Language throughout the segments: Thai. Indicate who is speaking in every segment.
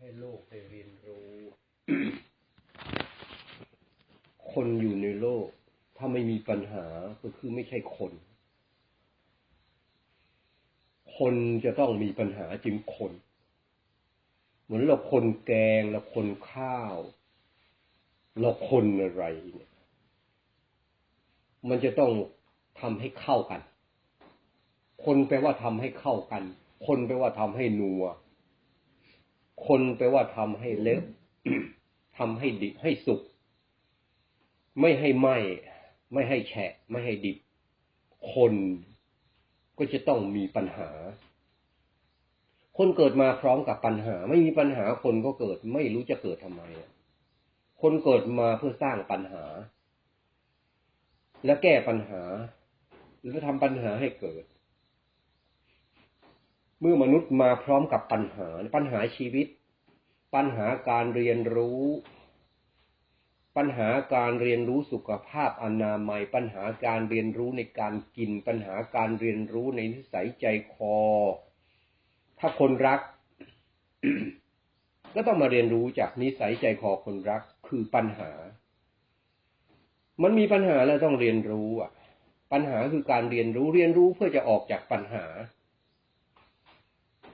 Speaker 1: ให้โลกได้เรียนรู้ คนอยู่ในโลก ถ้าไม่มีปัญหาก็คือไม่ใช่คน คนจะต้องมีปัญหาจึงคน เหมือนเราคนแกงเราคนข้าว เราคนอะไรเนี่ยมันจะต้องทำให้เข้ากัน คนแปลว่าทำให้เข้ากัน คนแปลว่าทำให้นัว คนแปลว่าทำให้เละทำให้ดิบให้สุก ไม่ให้ไหม้ไม่ให้แฉะ ไม่ให้ดิบ คนก็จะต้องมีปัญหา คนเกิดมาพร้อมกับปัญหา ไม่มีปัญหาคนก็เกิด ไม่รู้จะเกิดทำไม คนเกิดมาเพื่อสร้างปัญหา และแก้ปัญหาหรือทำปัญหาให้เกิด เมื่อมนุษย์มาพร้อมกับปัญหา ปัญหาชีวิต ปัญหาการเรียนรู้ ปัญหาการเรียนรู้สุขภาพอนามัย ปัญหาการเรียนรู้ในการกิน ปัญหาการเรียนรู้ในนิสัยใจคอ ถ้าคนรัก ก็ต้องมาเรียนรู้จากนิสัยใจคอคนรักคือปัญหา มันมีปัญหาแล้วต้องเรียนรู้อะ ปัญหาคือการเรียนรู้เรียนรู้เพื่อจะออกจากปัญหา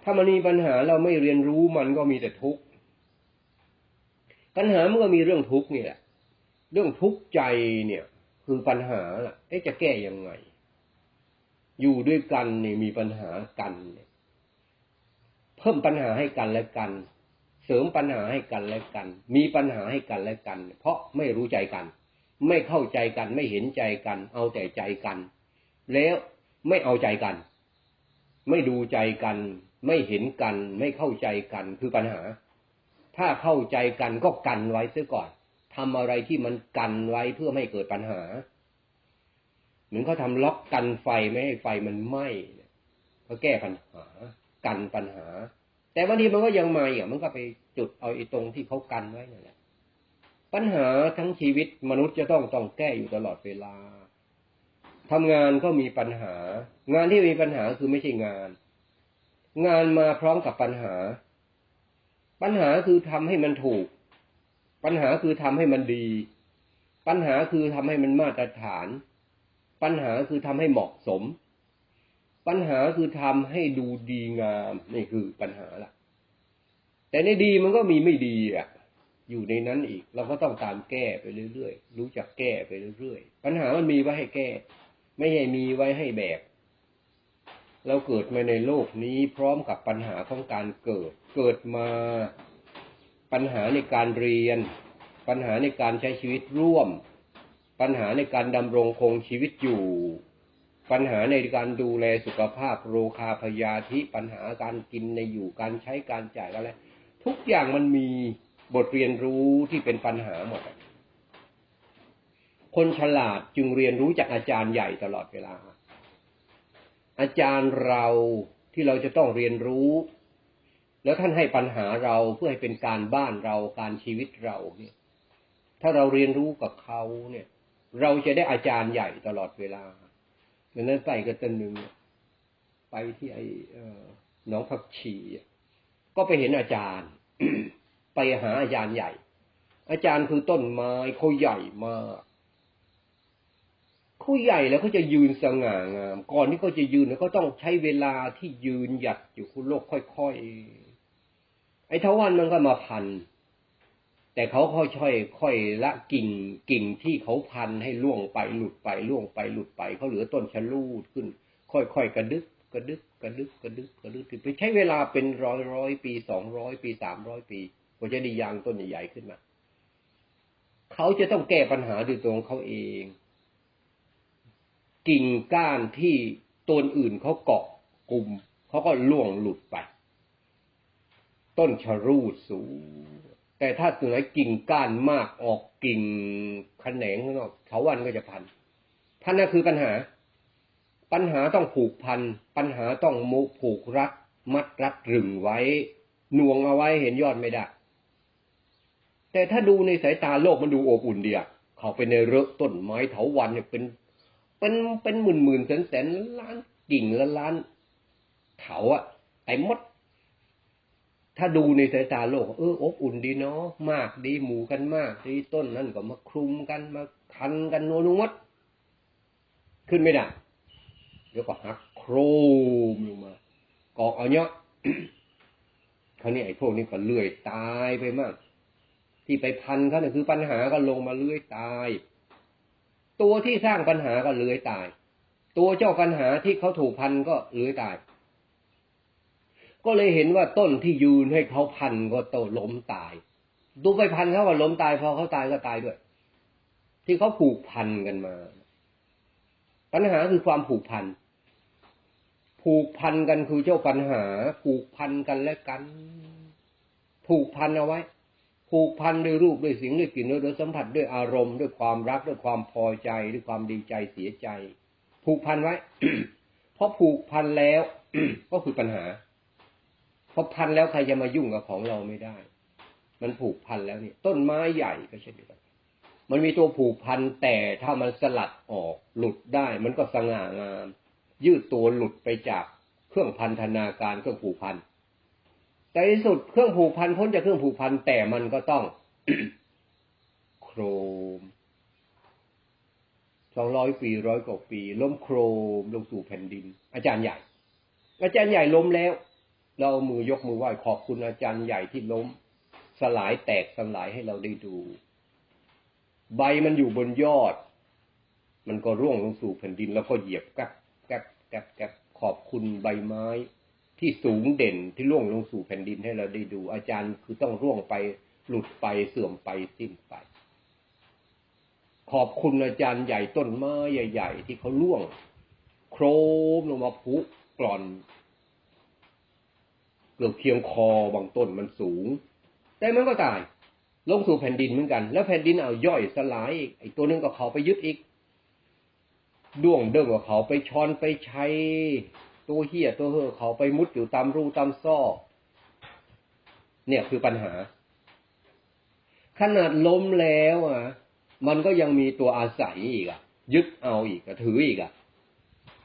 Speaker 1: ถ้ามันมีปัญหาเราไม่เรียนรู้มันก็มีแต่ทุกข์ ปัญหามันก็มีเรื่องทุกข์นี่แหละ เรื่องทุกข์ใจเนี่ย คือปัญหาล่ะจะแก้ยังไง อยู่ด้วยกันเนี่ยมีปัญหากันเนี่ยเพิ่มปัญหาให้กันและกัน เสริมปัญหาให้กันและกัน มีปัญหาให้กันและกัน เพราะไม่รู้ใจกัน ไม่เข้าใจกันไม่เห็นใจกัน เอาแต่ใจกัน แล้วไม่เอาใจกัน ไม่ดูใจกัน ไม่เห็นกัน ไม่เข้าใจกันคือปัญหา ถ้าเข้าใจกันก็กันไว้เสียก่อนทำอะไรที่มันกันไว้เพื่อไม่ให้เกิดปัญหา เหมือนเขาทำล็อกกันไฟไม่ให้ไฟมันไหม้เขาแก้ปัญหา กันปัญหา แต่บางทีมันก็ยังมาอะมันก็ไปจุดเอาไอ้ตรงที่เขากันไว้นั่นแหละปัญหาทั้งชีวิตมนุษย์จะต้องต้องแก้อยู่ตลอดเวลาทำงานก็มีปัญหา งานที่มีปัญหาคือไม่ใช่งาน งานมาพร้อมกับปัญหา ปัญหาคือทำให้มันถูก ปัญหาคือทำให้มันดี ปัญหาคือทำให้มันมาตรฐาน ปัญหาคือทำให้เหมาะสม ปัญหาคือทำให้ดูดีงามนี่คือปัญหาละแต่ในดีมันก็มีไม่ดีอะ อยู่ในนั้นอีก เราก็ต้องตามแก้ไปเรื่อยๆรู้จักแก้ไปเรื่อยๆปัญหามันมีไว้ให้แก้ ไม่ใช่มีไว้ให้แบก เราเกิดมาในโลกนี้พร้อมกับปัญหาของการเกิด เกิดมาปัญหาในการเรียน ปัญหาในการใช้ชีวิตร่วม ปัญหาในการดำรงคงชีวิตอยู่ ปัญหาในการดูแลสุขภาพ โรคาพยาธิปัญหาการกินในอยู่การใช้การจ่ายอะไรทุกอย่างมันมีบทเรียนรู้ที่เป็นปัญหาหมด คนฉลาดจึงเรียนรู้จากอาจารย์ใหญ่ตลอดเวลา อาจารย์เราที่เราจะต้องเรียนรู้ แล้วท่านให้ปัญหาเราเพื่อให้เป็นการบ้านเราการชีวิตเราเนี่ย ถ้าเราเรียนรู้กับเขาเนี่ย เราจะได้อาจารย์ใหญ่ตลอดเวลาดังนั้นไปกันตันหนึ่งไปที่ไอ้หนองผักชีก็ไปเห็นอาจารย์ ไปหาอาจารย์ใหญ่ อาจารย์คือต้นไม้เขาใหญ่มาก เขาใหญ่แล้วเขาจะยืนสง่างาม ก่อนที่เขาจะยืนเขาต้องใช้เวลาที่ยืนหยัดอยู่คุณโลกค่อยๆไอ้ทวันมันก็มาพัน แต่เขาค่อยๆค่อยละกิ่งกิ่งที่เขาพันให้ล่วงไปหลุดไปล่วงไปหลุดไปเขาเหลือต้นชะลูดขึ้น ค่อยๆกระดึกกระดึกกระดึกกระดึกกระดึกไปใช้เวลาเป็นร้อยร้อยปีสองร้อยปีสามร้อยปีกว่าจะได้ยางต้นใหญ่ๆขึ้นมาเขาจะต้องแก้ปัญหาด้วยตัวของเขาเอง กิ่งก้านที่ต้นอื่นเขาเกาะกลุ่มเขาก็ล่วงหลุดไป ต้นชะรูดสูง แต่ถ้าตัวไหนกิ่งก้านมากออกกิ่งแขนงข้างนอกเถาวันก็จะพัน พันนั่นคือปัญหา ปัญหาต้องผูกพัน ปัญหาต้องมุผูกรัดมัดรัดรึงไว้หน่วงเอาไว้เห็นยอดไม่ได้ แต่ถ้าดูในสายตาโลกมันดูอบอุ่นเดียเขาไปในเรอะต้นไม้เถาวันเนี่ยเป็น เป็นเป็นหมื่นหมื่นแสนแสนล้านกิ่งละล้านเถาอะไอ้มด ถ้าดูในสายตาโลก เอออบอุ่นดีเนาะมากดีหมู่กันมากดีต้นนั่นก็มาคลุมกันมาคันกันโนนุวัดขึ้นไม่ได้เดี๋ยวก็หักโครมลงมากอกเอาเนาะคราวนี้ไอ้พวกนี้ก็เลื่อยตายไปมาก ที่ไปพันเขาเนี่ยคือปัญหาก็ลงมาเลื่อยตาย ตัวที่สร้างปัญหาก็เลื่อยตาย ตัวเจ้าปัญหาที่เขาถูกพันก็เลื่อยตาย ก็เลยเห็นว่าต้นที่ยืนให้เขาพันก็โตล้มตาย ดูไปพันเขาก็ล้มตายพอเขาตายก็ตายด้วย ที่เขาผูกพันกันมา ปัญหาคือความผูกพัน ผูกพันกันคือเจ้าปัญหา ผูกพันกันและกัน ผูกพันเอาไว้ ผูกพันด้วยรูปด้วยเสียงด้วยกลิ่นด้วยรสัมผัสด้วยอารมณ์ด้วยความรักด้วยความพอใจด้วยความดีใจเสียใจ ผูกพันไว้เพราะผูกพันแล้วก็คือปัญหาพอพันแล้วใครจะมายุ่งกับของเราไม่ได้ มันผูกพันแล้วเนี่ยต้นไม้ใหญ่ก็เช่นเดียวกันมันมีตัวผูกพันแต่ถ้ามันสลัดออกหลุดได้ มันก็สง่างาม ยืดตัวหลุดไปจากเครื่องพันธนาการเครื่องผูกพัน แต่ที่สุดเครื่องผูกพันพ้นจากเครื่องผูกพันแต่มันก็ต้อง โครมสองร้อยปีร้อยกว่าปี ล้มโครมลงสู่แผ่นดิน อาจารย์ใหญ่ อาจารย์ใหญ่ล้มแล้ว เราเอามือยกมือไหว้ขอบคุณอาจารย์ใหญ่ที่ล้ม สลายแตกสลายให้เราได้ดู ใบมันอยู่บนยอด มันก็ร่วงลงสู่แผ่นดินแล้วก็เหยียบกับกับกับกับขอบคุณใบไม้ ที่สูงเด่นที่ร่วงลงสู่แผ่นดินให้เราได้ดู อาจารย์คือต้องร่วงไปหลุดไปเสื่อมไปสิ้นไป ขอบคุณอาจารย์ใหญ่ต้นไม้ใหญ่ ๆ ที่เขาร่วง โครมลงมาพุกร่อน เกือบเคียงคอบางต้นมันสูง แต่มันก็ตาย ลงสู่แผ่นดินเหมือนกัน แล้วแผ่นดินเอาย่อยสลายอีกไอ้ตัวนึงก็เขาไปยึดอีกด้วงเด้งกับเขาไปช้อนไปใช้ ตัวเหี้ยตัวเห่อเขาไปมุดอยู่ตามรูตามซอกเนี่ยคือปัญหา ขนาดล้มแล้วอะ มันก็ยังมีตัวอาศัยอีกอะ ยึดเอาอีกอะถืออีกอะ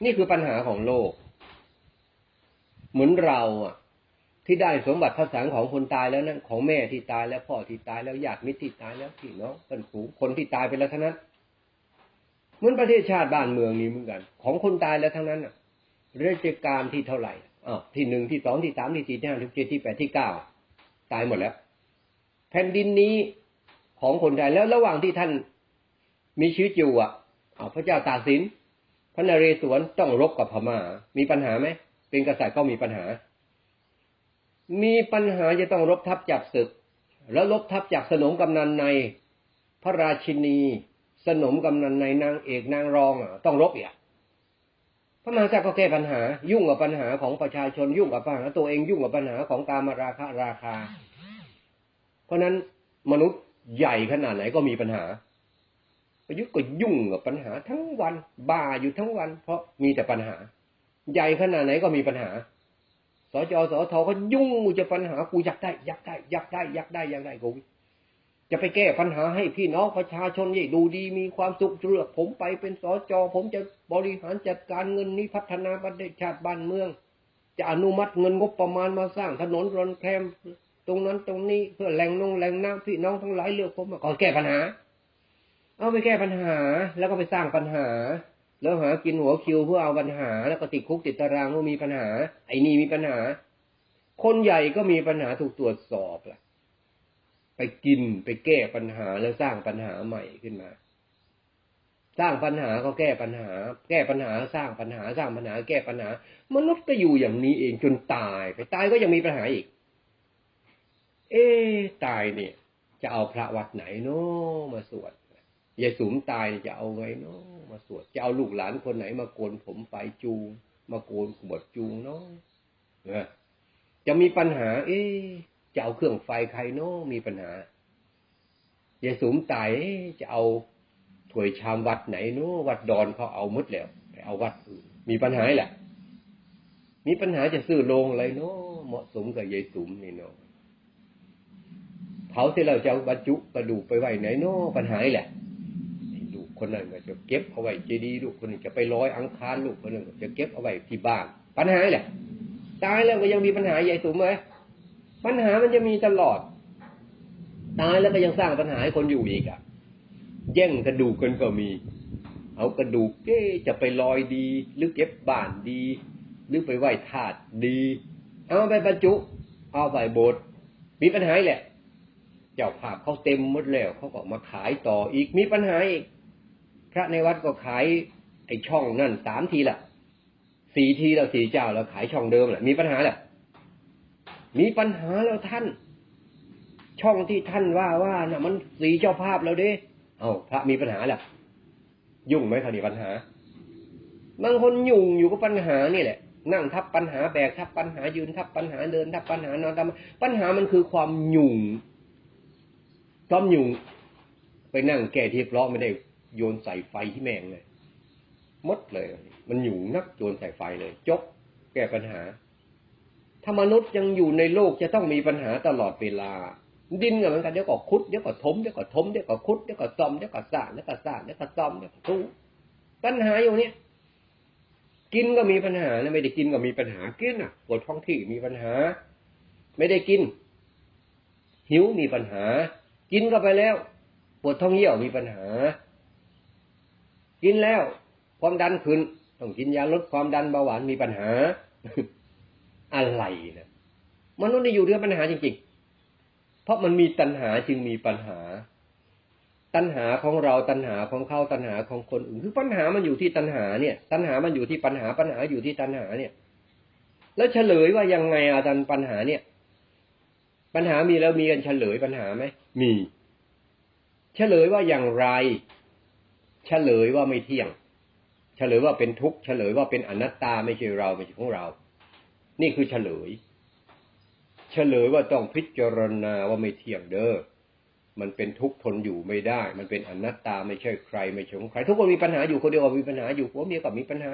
Speaker 1: นี่คือปัญหาของโลก เหมือนเราอะ ที่ได้สมบัติภาษาของคนตายแล้วนั่นของแม่ที่ตายแล้วพ่อที่ตายแล้วญาติมิตรที่ตายแล้วพี่น้องเพื่อนฝูงคนที่ตายไปแล้วทั้งนั้นเหมือนประเทศชาติบ้านเมืองนี้เหมือนกัน ของคนตายแล้วทั้งนั้นอะ ราชการที่เท่าไหร่อ้าที่หนึ่งที่สองที่สามที่สี่ที่ห้าที่เจ็ดที่แปดที่เก้าตายหมดแล้ว แผ่นดินนี้ของคนไทยแล้วระหว่างที่ท่านมีชีวิตอยู่อะอ้าวพระเจ้าตากสิน พระนเรศวรต้องรบกับพม่า มีปัญหาไหม เป็นกษัตริย์ก็มีปัญหา มีปัญหาจะต้องรบทับจับศึก แล้วรบทับจากสนมกำนันใน พระราชินี สนมกำนันในนางเอกนางรองอะต้องรบอีก พระมหากษัตริย์ก็แก้ปัญหา ยุ่งกับปัญหาของประชาชนยุ่งกับปัญหาตัวเองยุ่งกับปัญหาของการมาราคาราคา เพราะนั้นมนุษย์ใหญ่ขนาดไหนก็มีปัญหาประยุทธ์ก็ยุ่งกับปัญหาทั้งวันบ้าอยู่ทั้งวัน เพราะมีแต่ปัญหา ใหญ่ขนาดไหนก็มีปัญหาสจสทก็ยุ่งจะปัญหากูอยากได้อยากได้อยากได้อยากได้อยากได้กู จะไปแก้ปัญหาให้พี่น้องประชาชนยิ่ดูดีมีความสุขเลือกผมไปเป็นสจผมจะบริหารจัดการเงินนี้พัฒนาประเทศชาติบ้านเมือง จะอนุมัติเงินงบประมาณมาสร้างถนนรอนแคมตรงนั้นตรงนี้เพื่อแหล่งนงแหล่งน้ำพี่น้องทั้งหลายเลือกผมมาก็แก้ปัญหา เอาไปแก้ปัญหาแล้วก็ไปสร้างปัญหา แล้วหากินหัวคิวเพื่อเอาปัญหา แล้วก็ติดคุกติดตารางว่ามีปัญหา ไอ้นี่มีปัญหา คนใหญ่ก็มีปัญหาถูกตรวจสอบแหละ ไปกินไปแก้ปัญหาแล้วสร้างปัญหาใหม่ขึ้นมา สร้างปัญหาก็แก้ปัญหา แก้ปัญหาสร้างปัญหาสร้างปัญหา แก้ปัญหามนุษย์ก็อยู่อย่างนี้เองจนตายไปตายก็ยังมีปัญหาอีก เอ๊ตายเนี่ย จะเอาพระวัดไหนเนาะมาสวดยายสูมตายจะเอาไงเนาะมาสวดจะเอาลูกหลานคนไหนมาโกนผมไฟจูงมาโกนขบวดจูงเนาะจะมีปัญหา เอ๊ จะเอาเครื่องไฟใครเนาะมีปัญหายายสูมตายจะเอาถวยชามวัดไหนเนาะวัดดอนเขาเอามุดแล้วไปเอาวัดมีปัญหาแหละ มีปัญหาจะซื้อโรงอะไรเนาะเหมาะสมกับยายสูมนี่เนาะเผาที่เราจะบรรจุกระดูกไปไว้ไหนเนาะปัญหาแหละลูกคนนั้นก็จะเก็บเอาไว้เจดีย์ลูกคนนึงจะไปร้อยอังคารลูกคนนึงจะเก็บเอาไว้ที่บ้าน ปัญหาแหละตายแล้วก็ยังมีปัญหาใหญ่สูงไหม ปัญหามันจะมีตลอด ตายแล้วก็ยังสร้างปัญหาให้คนอยู่อีกอะแย่งกระดูกกันก็มี เอากระดูกเอ๊จะไปลอยดี หรือเก็บบ้านดี หรือไปไหว้ธาตุดี เอาไปบรรจุ เอาไปโบสถ์มีปัญหาแหละ เจ้าภาพเขาเต็มหมดแล้วเขาก็มาขายต่ออีกมีปัญหาอีก พระในวัดก็ขายไอ้ช่องนั่นสามทีละสี่ทีแล้วสี่เจ้าแล้วขายช่องเดิมแหละมีปัญหาแหละ มีปัญหาแล้วท่าน ช่องที่ท่านว่าว่าน่ะ มันสีเจ้าภาพแล้วเด้ เอาพระมีปัญหาแหละยุ่งไหมคราวนี้ปัญหา บางคนยุ่งอยู่กับปัญหานี่แหละ นั่งทับปัญหาแบกทับปัญหายืนทับปัญหาเดินทับปัญหานอนทำปัญหามันคือความยุ่งความยุ่งไปนั่งแก้ที่เพราะไม่ได้โยนใส่ไฟที่แมงเลยมดเลย มันอยู่นักโยนใส่ไฟเลย จบ แก้ปัญหา ถ้ามนุษย์ยังอยู่ในโลกจะต้องมีปัญหาตลอดเวลา ดินก็เหมือนกันเดี๋ยวก็คุดเดี๋ยวก็ถมเดี๋ยวก็ถมเดี๋ยวก็คุดเดี๋ยวก็ซ่อมเดี๋ยวก็สร้างเดี๋ยวก็สร้างเดี๋ยวก็ซ่อมเดี๋ยวก็ทุปัญหาอยู่เนี้ยกินก็มีปัญหานะไม่ได้กินก็มีปัญหากินอะปวดท้องที่มีปัญหา ไม่ได้กิน หิวมีปัญหา กินก็ไปแล้ว ปวดท้องเยี่ยวมีปัญหา กินแล้ว ความดันขึ้นต้องกินยาลดความดันเบาหวานมีปัญหา อะไรนะมนุษย์นี่อยู่ด้วยปัญหาจริงๆ เพราะมันมีตัณหาจึงมีปัญหา ตัณหาของเราตัณหาของเขาตัณหาของคนอื่นคือปัญหามันอยู่ที่ตัณหาเนี่ย ตัณหามันอยู่ที่ปัญหาปัญหาอยู่ที่ตัณหาเนี่ย แล้วเฉลยว่ายังไงอาจารย์ปัญหาเนี่ย ปัญหามีแล้วมีกันเฉลยปัญหาไหมมี เฉลยว่าอย่างไร เฉลยว่าไม่เที่ยง เฉลยว่าเป็นทุกข์เฉลยว่าเป็นอนัตตาไม่ใช่เราไม่ใช่ของเรา นี่คือเฉลย เฉลยว่าต้องพิจารณาว่าไม่เที่ยงเด้อมันเป็นทุกข์ทนอยู่ไม่ได้ มันเป็นอนัตตาไม่ใช่ใคร ไม่ใช่ของใคร ทุกคนมีปัญหาอยู่คนเดียวก็มีปัญหาอยู่ผัวเมียก็มีปัญหา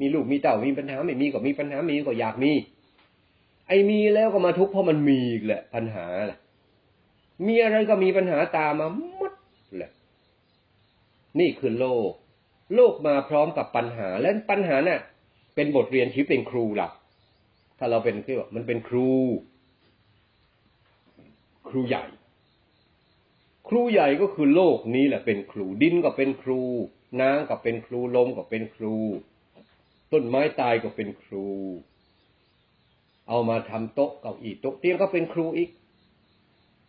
Speaker 1: มีลูกมีเต่ามีปัญหา ไม่มีก็มีปัญหา มีก็อยากมี ไอ้มีแล้วก็มาทุกข์เพราะมันมีอีกแหละปัญหาแหละมีอะไรก็มีปัญหาตามมาหมดแหละ นี่คือโลก โลกมาพร้อมกับปัญหา และปัญหาน่ะ เป็นบทเรียนที่เป็นครูหลัก ถ้าเราเป็นคือว่ามันเป็นครู ครูใหญ่ ครูใหญ่ก็คือโลกนี้แหละเป็นครูดินก็เป็นครู น้ำก็เป็นครูลมก็เป็นครู ต้นไม้ตายก็เป็นครู เอามาทำโต๊ะเก้าอี้โต๊ะเตียงก็เป็นครูอีก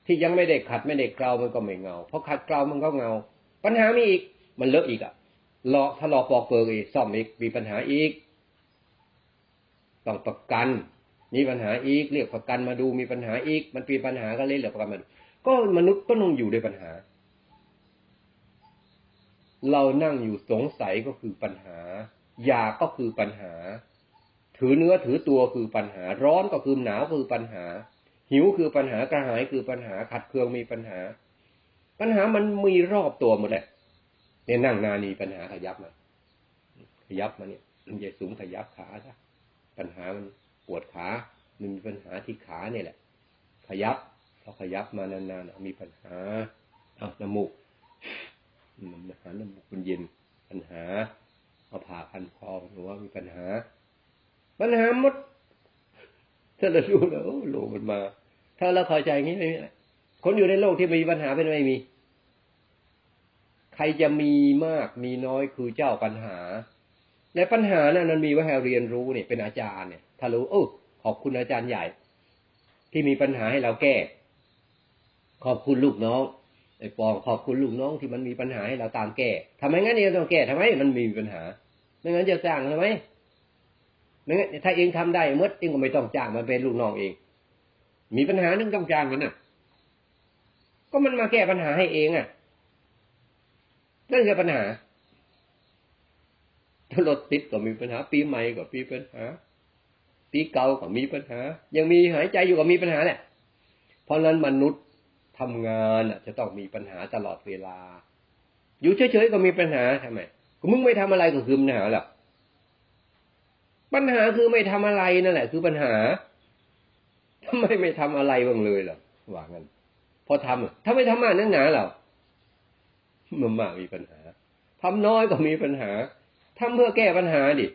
Speaker 1: ที่ยังไม่ได้ขัดไม่ได้กลามันก็ไม่เงาเพราะขัดกลามันก็เงา ปัญหามีอีก มันเลอะอีกอะหลอกถ้าหลอกปอกเปลือกอีกซ่อมอีกมีปัญหาอีก ต้องประกัน มีปัญหาอีกเรียกประกันมาดูมีปัญหาอีก มันมีปัญหาก็เลยเรียกประกันมาก็มนุษย์ก็ต้องอยู่ด้วยปัญหา เรานั่งอยู่สงสัยก็คือปัญหา อยากก็คือปัญหา ถือเนื้อถือตัวคือปัญหา ร้อนก็คือหนาวคือปัญหา หิวคือปัญหากระหายคือปัญหาขัดเคืองมีปัญหา ปัญหามันมีรอบตัวหมดแหละเนี่ยนั่งนานีปัญหาขยับมาขยับมาเนี่ยมันจะสูงขยับขาซะ ปัญหามันปวดขามันมีปัญหาที่ขาเนี่ยแหละ ขยับพอขยับมานานๆมีปัญหาเอาน้ำมูกปัญหาน้ำมูกมันเย็นปัญหาเอาผ่าพันคอหรือว่ามีปัญหา ปัญหาหมดถ้าเราดูแล้วโลกมันมา ถ้าเราเข้าใจอย่างนี้ไม่มีคนอยู่ในโลกที่มีปัญหาเป็นไม่มี ใครจะมีมากมีน้อยคือเจ้าปัญหา และปัญหานะั้นมันมีไว้ให้เรียนรู้เนี่ยเป็นอาจารย์เนี่ย ถ้ารู้เออขอบคุณอาจารย์ใหญ่ ที่มีปัญหาให้เราแก้ ขอบคุณลูกน้องไอ้ปองขอบคุณลูกน้องที่มันมีปัญหาให้เราตามแก้ทำไมงั้นเองต้องแก้ทำไมมันมีปัญหาไม่งั้นจะจ้างทำไมไม่งั้นถ้าเองทำได้เมื่อเองก็ไม่ต้องจ้างมันเป็นลูกน้องเอง มีปัญหานึงต้องจ้างมันน่ะ ก็มันมาแก้ปัญหาให้เองอะนั่นคือปัญหา รถติดก็มีปัญหา ปีใหม่ก็มีปัญหา ปีเก่าก็มีปัญหา ยังมีหายใจอยู่ก็มีปัญหาแหละเพราะนั้นมนุษย์ทำงานจะต้องมีปัญหาตลอดเวลา อยู่เฉยๆก็มีปัญหาทำไมก็มึงไม่ทำอะไรก็คือปัญหาแหละปัญหาคือไม่ทำอะไรนั่นแหละ คือปัญหาทำไมไม่ทำอะไรบ้างเลยล่ะว่างั้นพอทำถ้าไม่ทำมากนักหนาเรามันมากมีปัญหาทำน้อยก็มีปัญหา ทำเพื่อแก้ปัญหาดิ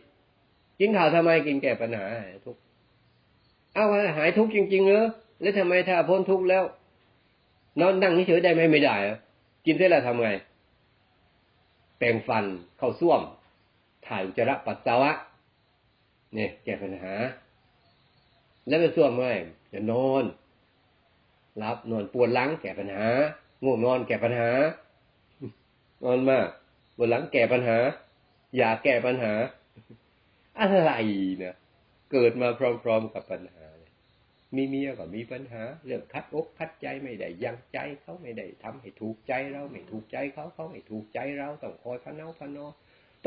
Speaker 1: กินข่าวทำไมกินแก้ปัญหาทุกเอาหายทุกจริงๆเนอะแล้วทำไมถ้าพ้นทุกแล้ว นอนนั่งเฉยได้ไหมไม่ได้อะกินเสร็จแล้วทำไง แปรงฟันเข้าส้วม ถ่ายอุจจาระปัสสาวะ เนี่ย แก้ปัญหา แล้วไปส้วมเมื่อไหร่จะนอนรับนอนปวดหลังแก้ปัญหาง่วงนอนแก้ปัญหานอนมากปวดหลังแก้ปัญหา อยากแก้ปัญหา อะไรนี่ยเกิดมาพร้อมๆกับปัญหามีเมียก็มีปัญหา เรื่องคัดอกคัดใจไม่ได้ยังใจเขาไม่ได้ทำให้ถูกใจเราไม่ถูกใจเขาเขาไม่ถูกใจเราต้องคอยพะเนาพะนอ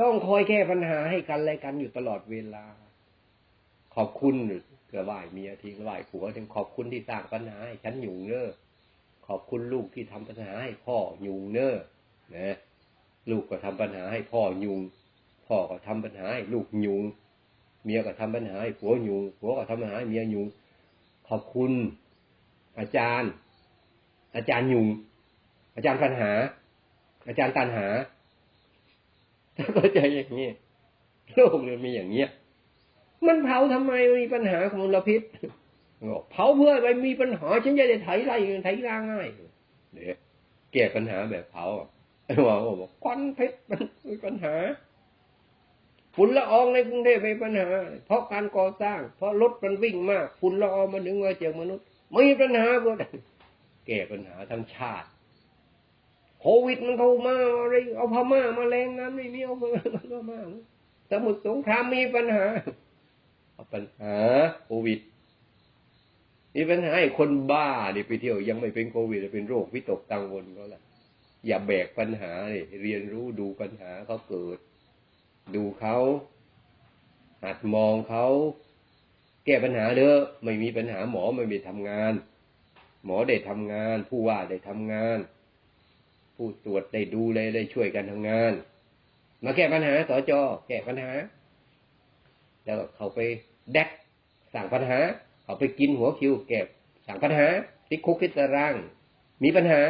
Speaker 1: ต้องคอยแก้ปัญหาให้กันอะไรกันอยู่ตลอดเวลา ขอบคุณเกือไหวเมียทิ้งไหวผัวถึงขอบคุณที่สร้างปัญหาให้ฉันอยู่เนอขอบคุณลูกที่ทำปัญหาให้พ่อยุงเนอนะลูกก็ทำปัญหาให้พ่อยุง พ่อก็ทำปัญหาให้ลูกยุง เมียก็ทำปัญหาให้ผัวยุงผัวก็ทำปัญหาให้เมียยุง ขอบคุณ อาจารย์ อาจารย์ยุง อาจารย์ปัญหา อาจารย์ตันหาถ้าเข้าใจอย่างนี้โลกมันมีอย่างเนี้ย มันเผาทำไมมีปัญหาของมลพิษเผาเพื่อไปมีปัญหาฉันจะได้ไถไล่ไถล่าง่ายเดี๋ยวแก้ปัญหาแบบเผาไอ้หมอบอกควันเพชรมันมีปัญหา ฝุ่นละอองในกรุงเทพมีปัญหา เพราะการก่อสร้าง เพราะรถมันวิ่งมากฝุ่นละอองมันถึงมาจากมนุษย์ไม่มีปัญหาหมดแก้ปัญหาทั้งชาติ โควิดมันเข้ามาอะไรเอาพม่ามาแรงงานไม่มีเอาพม่าสมุทรสงครามมีปัญหาเอาปัญหาโควิดมีปัญหาไอ้คนบ้าดิไปเที่ยวยังไม่เป็นโควิดเป็นโรควิตกกังวลก็แล้วอย่าแบกปัญหาเลยเรียนรู้ดูปัญหาเขาเกิด ดูเขาหัดมองเขาแก้ปัญหาเด้อไม่มีปัญหาหมอไม่มีทำงาน หมอได้ทำงาน ผู้ว่าได้ทำงาน ผู้ตรวจได้ดูเลยได้ช่วยกันทำงาน มาแก้ปัญหาสจอแก้ปัญหา แล้วเขาไปแดกสั่งปัญหา เขาไปกินหัวคิวแก้สั่งปัญหาติดคุกติดตาราง มีปัญหา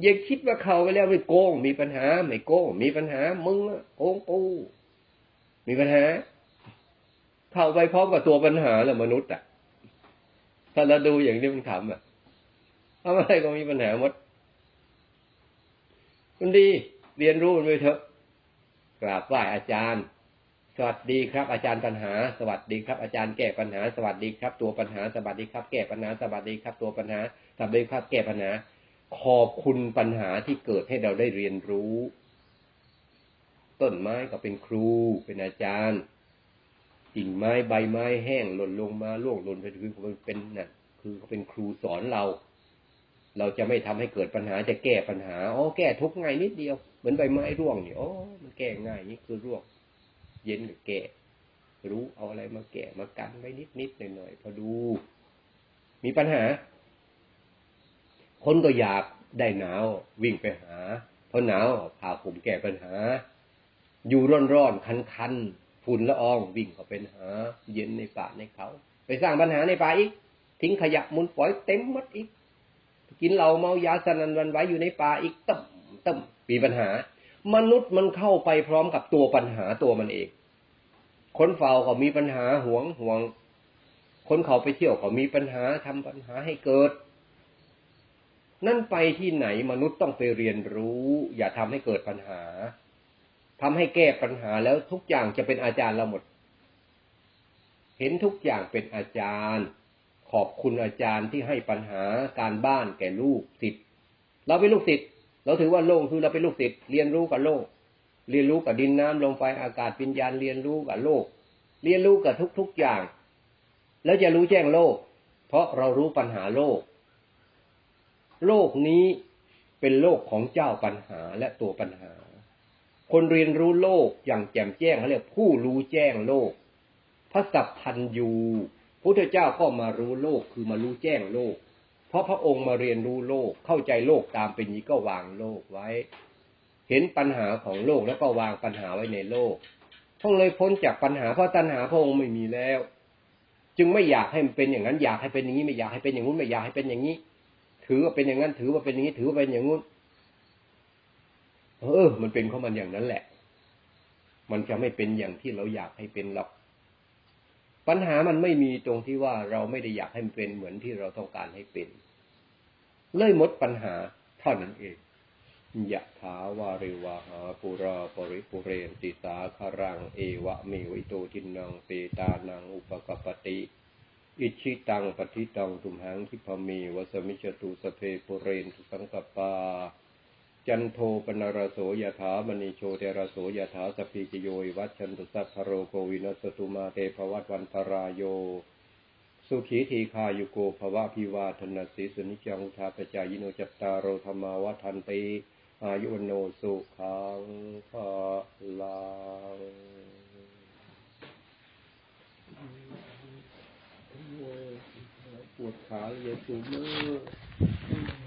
Speaker 1: อย่าคิดว่าเขาไปแล้วไม่โกงมีปัญหา ไม่โกงมีปัญหา มึงโกงกูมีปัญหา เข้าไปพร้อมกับตัวปัญหาแหละมนุษย์อะถ้าเราดูอย่างนี้มันขำอะทำอะไรก็มีปัญหาหมดคุณดี เรียนรู้มันไปเถอะกราบไหว้อาจารย์ สวัสดีครับ อาจารย์ปัญหา สวัสดีครับ อาจารย์แก้ปัญหา สวัสดีครับ ตัวปัญหา สวัสดีครับ แก้ปัญหา สวัสดีครับ ตัวปัญหาสวัสดีครับแก้ปัญหา ขอบคุณปัญหาที่เกิดให้เราได้เรียนรู้ ต้นไม้ก็เป็นครู เป็นอาจารย์กิ่งไม้ใบไม้แห้งหล่นลงมาล่วงหล่นไปคือเป็นน่ะ คือเขาเป็นครูสอนเรา เราจะไม่ทำให้เกิดปัญหาจะแก้ปัญหาอ๋อแก้ทุกง่ายนิดเดียวเหมือนใบไม้ร่วงนี่อ๋อมันแก้ง่ายนี่คือร่วง เย็นกับแก้รู้เอาอะไรมาแก้มากันไว้นิดนิดหน่อยหน่อยพอดู มีปัญหา คนก็อยากได้หนาววิ่งไปหา เพราะหนาวพาผมแก้ปัญหา อยู่ร้อนๆคันๆฝุ่นละอองวิ่งเข้าเป็นหา เย็นในป่าในเขา ไปสร้างปัญหาในป่าอีก ทิ้งขยะมุนปล่อยเต็มมัดอีก กินเหล้าเมายาสนันวันไว้อยู่ในป่าอีกตึมตึมมีปัญหา มนุษย์มันเข้าไปพร้อมกับตัวปัญหาตัวมันเอง คนเฝ้าก็มีปัญหาห่วงห่วง คนเขาไปเที่ยวก็มีปัญหาทำปัญหาให้เกิด นั่นไปที่ไหนมนุษย์ต้องไปเรียนรู้ อย่าทำให้เกิดปัญหาทำให้แก้ปัญหาแล้วทุกอย่างจะเป็นอาจารย์เราหมด เห็นทุกอย่างเป็นอาจารย์ ขอบคุณอาจารย์ที่ให้ปัญหาการบ้านแก่ลูกศิษย์เราเป็นลูกศิษย์เราถือว่าโลกคือเราเป็นลูกศิษย์เรียนรู้กับโลก เรียนรู้กับดินน้ำลมไฟอากาศปิญญาณเรียนรู้กับโลก เรียนรู้กับทุกๆอย่าง แล้วจะรู้แจ้งโลก เพราะเรารู้ปัญหาโลก โลกนี้เป็นโลกของเจ้าปัญหาและตัวปัญหา คนเรียนรู้โลกอย่างแจ่มแจ้งเขาเรียกผู้รู้แจ้งโลก พระสัพพันยูพุทธเจ้าก็มารู้โลกคือมารู้แจ้งโลก เพราะพระองค์มาเรียนรู้โลกเข้าใจโลกตามเป็นนี้ก็วางโลกไว้ เห็นปัญหาของโลกแล้วก็วางปัญหาไว้ในโลกท่องเลยพ้นจากปัญหาเพราะตัณหาพระองค์ไม่มีแล้ว จึงไม่อยากให้มันเป็นอย่างนั้นอยากให้เป็นอย่างนี้ไม่อยากให้เป็นอย่างนู้นไม่อยากให้เป็นอย่างนี้ ถือว่าเป็นอย่างนั้น ถือว่าเป็นอย่างนี้ ถือว่าเป็นอย่างงู้น เออ มันเป็นของมันอย่างนั้นแหละ มันจะไม่เป็นอย่างที่เราอยากให้เป็นหรอก ปัญหามันไม่มีตรงที่ว่าเราไม่ได้อยากให้มันเป็นเหมือนที่เราต้องการให้เป็น เลยหมดปัญหาเท่านั้นเองยะถาวาริวาหาปุราปริปุเรนติสาคารัง เอวะเมวิโตทินังเปตานังอุปกปปติ อิชิตังปฏิตังตุมหังคิพะเมีวสมิจตุสเพปุเรนตุสังกปา จันโทปนารโสยถามณีโชเทรโสยถาสพีจโยวิวัชันตุสัพพโรโกวินัสตุมาเตภวัตวันตรายโย สุขีทีคายุโกภวะพิวาธนสีสุนิจังทาปจายโนจัตตารโรธรรมาวัฏันติอายุวโนสุขังภาลัง ปวดขาเย็บสูงมือ